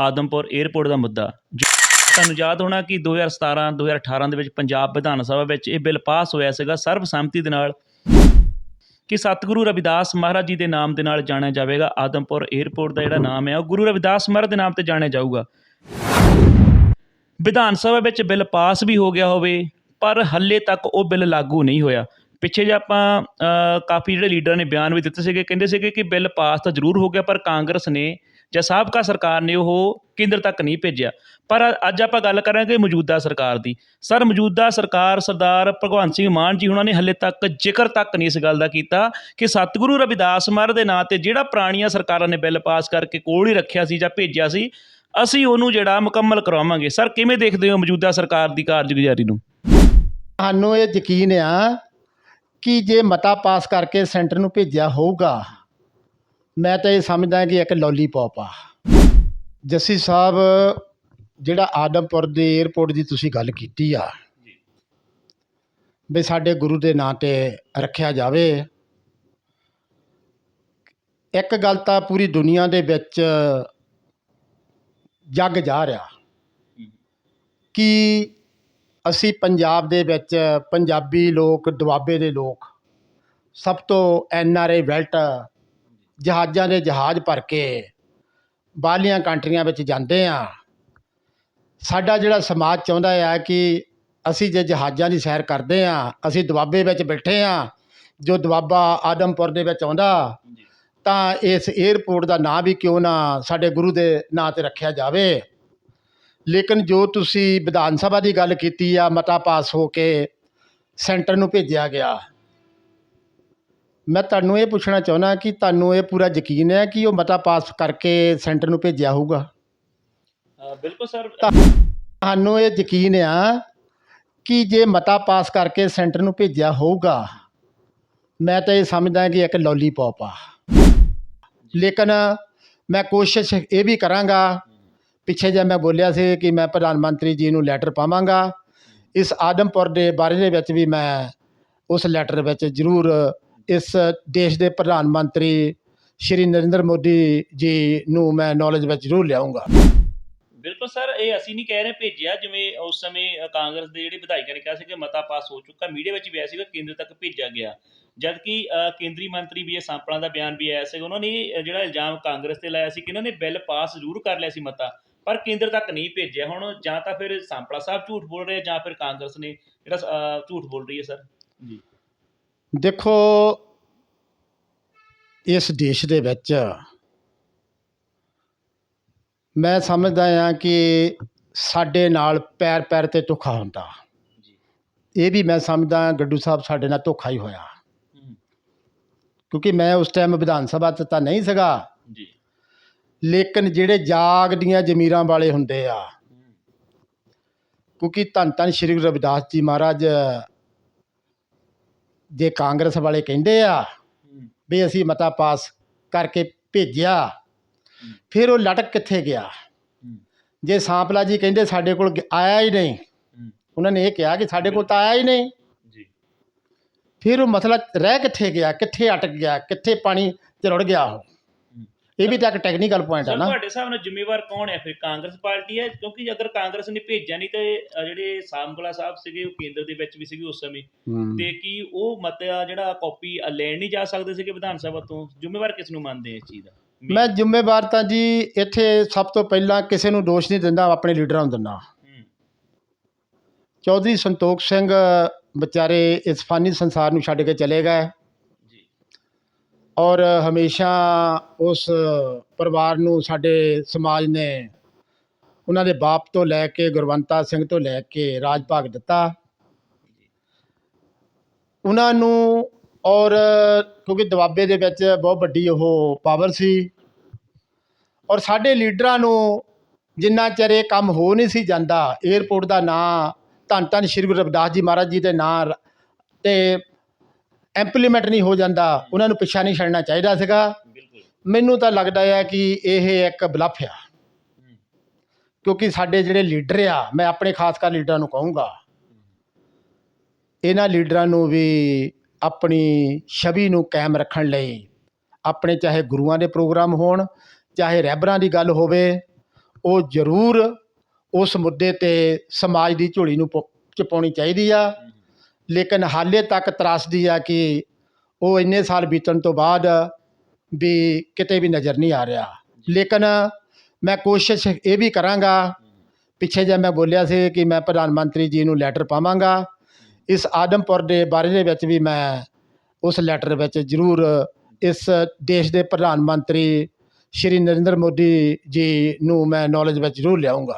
Adampur airport ਦਾ ਮੁੱਦਾ। ਜੋ ਤੁਹਾਨੂੰ ਯਾਦ ਹੋਣਾ ਕਿ 2017 2018 ਦੇ ਵਿੱਚ ਪੰਜਾਬ ਵਿਧਾਨ ਸਭਾ ਵਿੱਚ ਇਹ ਬਿੱਲ ਪਾਸ ਹੋਇਆ ਸੀਗਾ, ਸਰਬਸੰਮਤੀ ਦੇ ਨਾਲ ਕਿ ਸਤਿਗੁਰੂ ਰਵਿਦਾਸ ਮਹਾਰਾਜ ਜੀ ਦੇ ਨਾਮ ਦੇ ਨਾਲ ਜਾਣਿਆ ਜਾਵੇਗਾ। ਆਦਮਪੁਰ 에ਅਰਪੋਰਟ ਦਾ ਜਿਹੜਾ ਨਾਮ ਹੈ, ਉਹ ਗੁਰੂ ਰਵਿਦਾਸ ਮਹਾਰਾਜ ਦੇ ਨਾਮ ਤੇ ਜਾਣਿਆ ਜਾਊਗਾ। ਵਿਧਾਨ ਸਭਾ ਵਿੱਚ ਬਿੱਲ ਪਾਸ ਵੀ ਹੋ ਗਿਆ ਹੋਵੇ, ਪਰ ਹੱਲੇ ਤੱਕ ਉਹ ਬਿੱਲ ਲਾਗੂ ਨਹੀਂ ਹੋਇਆ। ਪਿੱਛੇ ਜੇ ਆਪਾਂ ਕਾਫੀ ਜਿਹੜੇ ਲੀਡਰਾਂ ਨੇ ਬਿਆਨ ਵੀ ਦਿੱਤੇ ਸੀਗੇ, ਕਹਿੰਦੇ ਸੀਗੇ ਕਿ ਬਿੱਲ ਪਾਸ ਤਾਂ ਜ਼ਰੂਰ ਹੋ ਗਿਆ, ਪਰ ਕਾਂਗਰਸ ਨੇ ਜਾਂ ਸਾਬਕਾ ਸਰਕਾਰ ਨੇ ਉਹ ਕੇਂਦਰ ਤੱਕ ਨਹੀਂ ਭੇਜਿਆ। ਪਰ ਅੱਜ ਆਪਾਂ ਗੱਲ ਕਰਾਂਗੇ ਮੌਜੂਦਾ ਸਰਕਾਰ ਦੀ। ਸਰ, ਮੌਜੂਦਾ ਸਰਕਾਰ ਸਰਦਾਰ ਭਗਵੰਤ ਸਿੰਘ ਮਾਨ ਜੀ ਉਹਨਾਂ ਨੇ ਹੱਲੇ ਤੱਕ ਜ਼ਿਕਰ ਤੱਕ ਨਹੀਂ ਇਸ ਗੱਲ ਦਾ ਕੀਤਾ ਕਿ ਸਤਿਗੁਰੂ ਰਵਿਦਾਸ ਮਹਾਰਾਜ ਦੇ ਨਾਂ ਤੇ ਜਿਹੜਾ ਪੁਰਾਣੀਆਂ ਸਰਕਾਰਾਂ ਨੇ ਬਿੱਲ ਪਾਸ ਕਰਕੇ ਕੋਲ ਹੀ ਰੱਖਿਆ ਸੀ ਜਾਂ ਭੇਜਿਆ ਸੀ, ਅਸੀਂ ਉਹਨੂੰ ਜਿਹੜਾ ਮੁਕੰਮਲ ਕਰਵਾਵਾਂਗੇ ਸਰ, ਕਿਵੇਂ ਦੇਖਦੇ ਹੋ ਮੌਜੂਦਾ ਸਰਕਾਰ ਦੀ ਕਾਰਜਗੁਜ਼ਾਰੀ ਨੂੰ? ਸਾਨੂੰ ਇਹ ਯਕੀਨ ਆ ਕਿ ਜੇ ਮਤਾ ਪਾਸ ਕਰਕੇ ਸੈਂਟਰ ਨੂੰ ਭੇਜਿਆ ਹੋਊਗਾ ਮੈਂ ਤਾਂ ਇਹ ਸਮਝਦਾ ਕਿ ਇੱਕ ਲੋਲੀਪੌਪ ਆ। ਜੱਸੀ ਸਾਹਿਬ ਜਿਹੜਾ ਆਦਮਪੁਰ ਦੇ 에ਅਰਪੋਰਟ ਦੀ ਤੁਸੀਂ ਗੱਲ ਕੀਤੀ ਆ ਵੀ ਸਾਡੇ ਗੁਰੂ ਦੇ ਨਾਂ ਤੇ ਰੱਖਿਆ ਜਾਵੇ। ਇੱਕ ਗੱਲ ਤਾਂ ਪੂਰੀ ਦੁਨੀਆ ਦੇ ਵਿੱਚ ਜੱਗ ਜਾ ਰਿਹਾ। ਕਿ ਅਸੀਂ ਪੰਜਾਬ ਦੇ ਵਿੱਚ ਪੰਜਾਬੀ ਲੋਕ ਦੁਆਬੇ ਦੇ ਲੋਕ ਸਭ ਤੋਂ ਐਨ ਆਰ ਆਈ ਵੈਲਟ ਜਹਾਜ਼ਾਂ ਦੇ ਜਹਾਜ਼ ਭਰ ਕੇ ਬਾਹਰਲੀਆਂ ਕੰਟਰੀਆਂ ਵਿੱਚ ਜਾਂਦੇ ਆ ਸਾਡਾ ਜਿਹੜਾ ਸਮਾਜ ਚਾਹੁੰਦਾ ਆ ਕਿ ਅਸੀਂ ਜੇ ਜਹਾਜ਼ਾਂ ਦੀ ਸੈਰ ਕਰਦੇ ਆ ਅਸੀਂ ਦੁਆਬੇ ਵਿੱਚ ਬੈਠੇ ਆ ਜੋ ਦੁਆਬਾ ਆਦਮਪੁਰ ਦੇ ਵਿੱਚ ਆਉਂਦਾ ਤਾਂ ਇਸ 에ਅਰਪੋਰਟ ਦਾ ਨਾਂ ਵੀ ਕਿਉਂ ਨਾ ਸਾਡੇ ਗੁਰੂ ਦੇ ਨਾਂ ਤੇ ਰੱਖਿਆ ਜਾਵੇ। ਲੇਕਿਨ ਜੋ ਤੁਸੀਂ ਵਿਧਾਨ ਸਭਾ ਦੀ ਗੱਲ ਕੀਤੀ ਆ ਮਤਾ ਪਾਸ ਹੋ ਕੇ ਸੈਂਟਰ ਨੂੰ ਭੇਜਿਆ ਗਿਆ। ਮੈਂ ਤੁਹਾਨੂੰ ਇਹ ਪੁੱਛਣਾ ਚਾਹੁੰਦਾ ਕਿ ਤੁਹਾਨੂੰ ਇਹ ਪੂਰਾ ਯਕੀਨ ਹੈ ਕਿ ਉਹ ਮਤਾ ਪਾਸ ਕਰਕੇ ਸੈਂਟਰ ਨੂੰ ਭੇਜਿਆ ਹੋਊਗਾ? ਬਿਲਕੁਲ ਸਰ। ਤੁਹਾਨੂੰ ਇਹ ਯਕੀਨ ਆ ਕਿ ਜੇ ਮਤਾ ਪਾਸ ਕਰਕੇ ਸੈਂਟਰ ਨੂੰ ਭੇਜਿਆ ਹੋਊਗਾ ਮੈਂ ਤਾਂ ਇਹ ਸਮਝਦਾ ਕਿ ਇੱਕ ਲੋਲੀਪੌਪ ਆ। ਲੇਕਿਨ ਮੈਂ ਕੋਸ਼ਿਸ਼ ਇਹ ਵੀ ਕਰਾਂਗਾ ਪਿੱਛੇ ਜੇ ਮੈਂ ਬੋਲਿਆ ਸੀ ਕਿ ਮੈਂ ਪ੍ਰਧਾਨ ਮੰਤਰੀ ਜੀ ਨੂੰ ਲੈਟਰ ਪਾਵਾਂਗਾ। ਇਸ ਆਦਮਪੁਰ ਦੇ ਬਾਰੇ ਦੇ ਵਿੱਚ ਵੀ ਮੈਂ ਉਸ ਲੈਟਰ ਵਿੱਚ ਜ਼ਰੂਰ ਇਸ ਦੇਸ਼ ਦੇ ਪ੍ਰਧਾਨ ਮੰਤਰੀ ਸ਼੍ਰੀ ਨਰਿੰਦਰ ਮੋਦੀ ਜੀ ਨੂੰ ਮੈਂ ਨੌਲੇਜ ਵਿੱਚ ਜ਼ਰੂਰ ਲਿਆਉਂਗਾ ਬਿਲਕੁਲ ਸਰ ਇਹ ਅਸੀਂ ਨਹੀਂ ਕਹਿ ਰਹੇ ਭੇਜਿਆ ਜਿਵੇਂ ਉਸ ਸਮੇਂ ਕਾਂਗਰਸ ਦੇ ਜਿਹੜੇ ਵਿਧਾਇਕਾਂ ਨੇ ਕਿਹਾ ਸੀ ਕਿ ਮਤਾ ਪਾਸ ਹੋ ਚੁੱਕਾ ਮੀਡੀਆ ਵਿੱਚ ਵੀ ਆਇਆ ਸੀਗਾ ਕੇਂਦਰ ਤੱਕ ਭੇਜਿਆ ਗਿਆ। ਜਦ ਕਿ ਅ, ਕੇਂਦਰੀ ਮੰਤਰੀ ਵੀ ਇਹ ਸਾਂਪਲਾਂ ਦਾ ਬਿਆਨ ਵੀ ਆਇਆ ਸੀ ਉਹਨਾਂ ਨੇ ਜਿਹੜਾ ਇਲਜ਼ਾਮ ਕਾਂਗਰਸ ਤੇ ਲਾਇਆ ਸੀ ਕਿ ਇਹਨਾਂ ਨੇ ਬਿੱਲ ਪਾਸ ਜ਼ਰੂਰ ਕਰ ਲਿਆ ਸੀ ਮਤਾ ਪਰ ਕੇਂਦਰ ਤੱਕ ਨਹੀਂ ਭੇਜਿਆ। ਹੁਣ ਜਾਂ ਤਾਂ ਫਿਰ ਸਾਂਪਲਾ ਸਾਹਿਬ ਝੂਠ ਬੋਲ ਰਹੇ ਜਾਂ ਫਿਰ ਕਾਂਗਰਸ ਨੇ ਜਿਹੜਾ ਝੂਠ ਬੋਲ ਰਹੀ ਹੈ ਸਰ। ਜੀ। ਦੇਖੋ ਇਸ ਦੇਸ਼ ਦੇ ਵਿੱਚ ਮੈਂ ਸਮਝਦਾ ਹਾਂ ਕਿ ਸਾਡੇ ਨਾਲ ਪੈਰ ਪੈਰ ਤੇ ਧੋਖਾ ਹੁੰਦਾ। ਇਹ ਵੀ ਮੈਂ ਸਮਝਦਾ ਗੱਡੂ ਸਾਹਿਬ ਸਾਡੇ ਨਾਲ ਧੋਖਾ ਹੀ ਹੋਇਆ। ਕਿਉਂਕਿ ਮੈਂ ਉਸ ਟਾਈਮ ਵਿਧਾਨ ਸਭਾ 'ਚ ਤਾਂ ਨਹੀਂ ਸੀਗਾ। ਜੀ। ਲੇਕਿਨ ਜਿਹੜੇ ਜਾਗ ਦੀਆਂ ਜ਼ਮੀਰਾਂ ਵਾਲੇ ਹੁੰਦੇ ਆ ਕਿਉਂਕਿ ਧੰਨ ਧੰਨ ਸ਼੍ਰੀ ਗੁਰੂ ਰਵਿਦਾਸ ਜੀ ਮਹਾਰਾਜ ਜੇ ਕਾਂਗਰਸ ਵਾਲੇ ਕਹਿੰਦੇ ਆ ਵੀ ਅਸੀਂ ਮਤਾ ਪਾਸ ਕਰਕੇ ਭੇਜਿਆ ਫਿਰ ਉਹ ਲਟਕ ਕਿੱਥੇ ਗਿਆ? ਜੇ ਸਾਂਪਲਾ ਜੀ ਕਹਿੰਦੇ ਸਾਡੇ ਕੋਲ ਆਇਆ ਹੀ ਨਹੀਂ ਉਹਨਾਂ ਨੇ ਇਹ ਕਿਹਾ ਕਿ ਸਾਡੇ ਕੋਲ ਤਾਂ ਆਇਆ ਹੀ ਨਹੀਂ। ਜੀ। ਫਿਰ ਉਹ ਮਸਲਾ ਰਹਿ ਕਿੱਥੇ ਗਿਆ? ਕਿੱਥੇ ਅਟਕ ਗਿਆ? ਕਿੱਥੇ ਪਾਣੀ ਚ ਰੁੜ ਗਿਆ ਉਹ? ਇਹ ਵੀ ਤਾਂ ਇੱਕ ਟੈਕਨੀਕਲ ਪੁਆਇੰਟ ਹੈ ਸਰ ਨਾ। ਤੁਹਾਡੇ ਹਿਸਾਬ ਨਾਲ ਜ਼ਿੰਮੇਵਾਰ ਕੌਣ ਹੈ? ਫਿਰ ਕਾਂਗਰਸ ਪਾਰਟੀ ਹੈ ਕਿਉਂਕਿ ਅਗਰ ਕਾਂਗਰਸ ਨੇ ਭੇਜਿਆ ਨਹੀਂ ਤੇ ਜਿਹੜੇ ਸਾਮਗੁਲਾ ਸਾਹਿਬ ਸੀਗੇ ਉਹ ਕੇਂਦਰ ਦੇ ਵਿੱਚ ਵੀ ਸੀਗੇ ਉਸ ਸਮੇਂ। ਤੇ ਕੀ ਉਹ ਮਤਾ ਜਿਹੜਾ ਕਾਪੀ ਲੈਣ ਨਹੀਂ ਜਾ ਸਕਦੇ ਸੀਗੇ ਵਿਧਾਨ ਸਭਾ ਤੋਂ? ਜ਼ਿੰਮੇਵਾਰ ਕਿਸ ਨੂੰ ਮੰਨਦੇ ਇਸ ਚੀਜ਼ ਦਾ? ਮੈਂ ਜ਼ਿੰਮੇਵਾਰ ਤਾਂ ਜੀ ਇੱਥੇ ਸਭ ਤੋਂ ਪਹਿਲਾਂ ਕਿਸੇ ਨੂੰ ਦੋਸ਼ ਨਹੀਂ ਦਿੰਦਾ ਆਪਣੇ ਲੀਡਰਾਂ ਨੂੰ ਦਿੰਦਾ। ਹੂੰ, ਚੌਧਰੀ ਸੰਤੋਖ ਸਿੰਘ ਵਿਚਾਰੇ ਇਸ ਫਾਨੀ ਸੰਸਾਰ ਨੂੰ ਛੱਡ ਕੇ ਚਲੇ ਗਏ। ਔਰ ਹਮੇਸ਼ਾ ਉਸ ਪਰਿਵਾਰ ਨੂੰ ਸਾਡੇ ਸਮਾਜ ਨੇ ਉਹਨਾਂ ਦੇ ਬਾਪ ਤੋਂ ਲੈ ਕੇ ਗੁਰਵੰਤਾ ਸਿੰਘ ਤੋਂ ਲੈ ਕੇ ਰਾਜ ਭਾਗ ਦਿੱਤਾ। ਉਹਨਾਂ ਨੂੰ ਔਰ ਕਿਉਂਕਿ ਦੁਆਬੇ ਦੇ ਵਿੱਚ ਬਹੁਤ ਵੱਡੀ ਉਹ ਪਾਵਰ ਸੀ ਔਰ ਸਾਡੇ ਲੀਡਰਾਂ ਨੂੰ ਜਿੰਨਾ ਚਿਰ ਇਹ ਕੰਮ ਹੋ ਨਹੀਂ ਸੀ ਜਾਂਦਾ 에ਅਰਪੋਰਟ ਦਾ ਨਾਂ ਧੰਨ ਧੰਨ ਸ਼੍ਰੀ ਗੁਰੂ ਰਵਿਦਾਸ ਜੀ ਮਹਾਰਾਜ ਜੀ ਦੇ ਨਾਂ ਰ- ਤੇ ਇੰਪਲੀਮੈਂਟ ਨਹੀਂ ਹੋ ਜਾਂਦਾ ਉਹਨਾਂ ਨੂੰ ਪਿੱਛਾ ਨਹੀਂ ਛੱਡਣਾ ਚਾਹੀਦਾ ਸੀਗਾ। ਮੈਨੂੰ ਤਾਂ ਲੱਗਦਾ ਹੈ ਕਿ ਇਹ ਇੱਕ ਬਲਫ ਆ। ਕਿਉਂਕਿ ਸਾਡੇ ਜਿਹੜੇ ਲੀਡਰ ਆ ਮੈਂ ਆਪਣੇ ਖਾਸ ਕਰ ਲੀਡਰਾਂ ਨੂੰ ਕਹੂੰਗਾ ਇਹਨਾਂ ਲੀਡਰਾਂ ਨੂੰ ਵੀ ਆਪਣੀ ਛਵੀ ਨੂੰ ਕਾਇਮ ਰੱਖਣ ਲਈ ਆਪਣੇ ਚਾਹੇ ਗੁਰੂਆਂ ਦੇ ਪ੍ਰੋਗਰਾਮ ਹੋਣ ਚਾਹੇ ਰਹਿਬਰਾਂ ਦੀ ਗੱਲ ਹੋਵੇ ਉਹ ਜ਼ਰੂਰ ਉਸ ਮੁੱਦੇ ਤੇ ਸਮਾਜ ਦੀ ਝੋਲੀ ਨੂੰ ਪ- ਚ ਪਾਉਣੀ ਚਾਹੀਦੀ ਆ। ਲੇਕਿਨ ਹਾਲੇ ਤੱਕ ਤਰਾਸਦੀ ਆ ਕਿ ਉਹ ਇੰਨੇ ਸਾਲ ਬੀਤਣ ਤੋਂ ਬਾਅਦ ਵੀ ਕਿਤੇ ਵੀ ਨਜ਼ਰ ਨਹੀਂ ਆ ਰਿਹਾ। ਲੇਕਿਨ ਮੈਂ ਕੋਸ਼ਿਸ਼ ਇਹ ਵੀ ਕਰਾਂਗਾ ਪਿੱਛੇ ਜੇ ਮੈਂ ਬੋਲਿਆ ਸੀ ਕਿ ਮੈਂ ਪ੍ਰਧਾਨ ਮੰਤਰੀ ਜੀ ਨੂੰ ਲੈਟਰ ਪਾਵਾਂਗਾ। ਇਸ ਆਦਮਪੁਰ ਦੇ ਬਾਰੇ ਦੇ ਵਿੱਚ ਵੀ ਮੈਂ ਉਸ ਲੈਟਰ ਵਿੱਚ ਜ਼ਰੂਰ ਇਸ ਦੇਸ਼ ਦੇ ਪ੍ਰਧਾਨ ਮੰਤਰੀ ਸ਼੍ਰੀ ਨਰਿੰਦਰ ਮੋਦੀ ਜੀ ਨੂੰ ਮੈਂ ਨੌਲੇਜ ਵਿੱਚ ਜ਼ਰੂਰ ਲਿਆਉਂਗਾ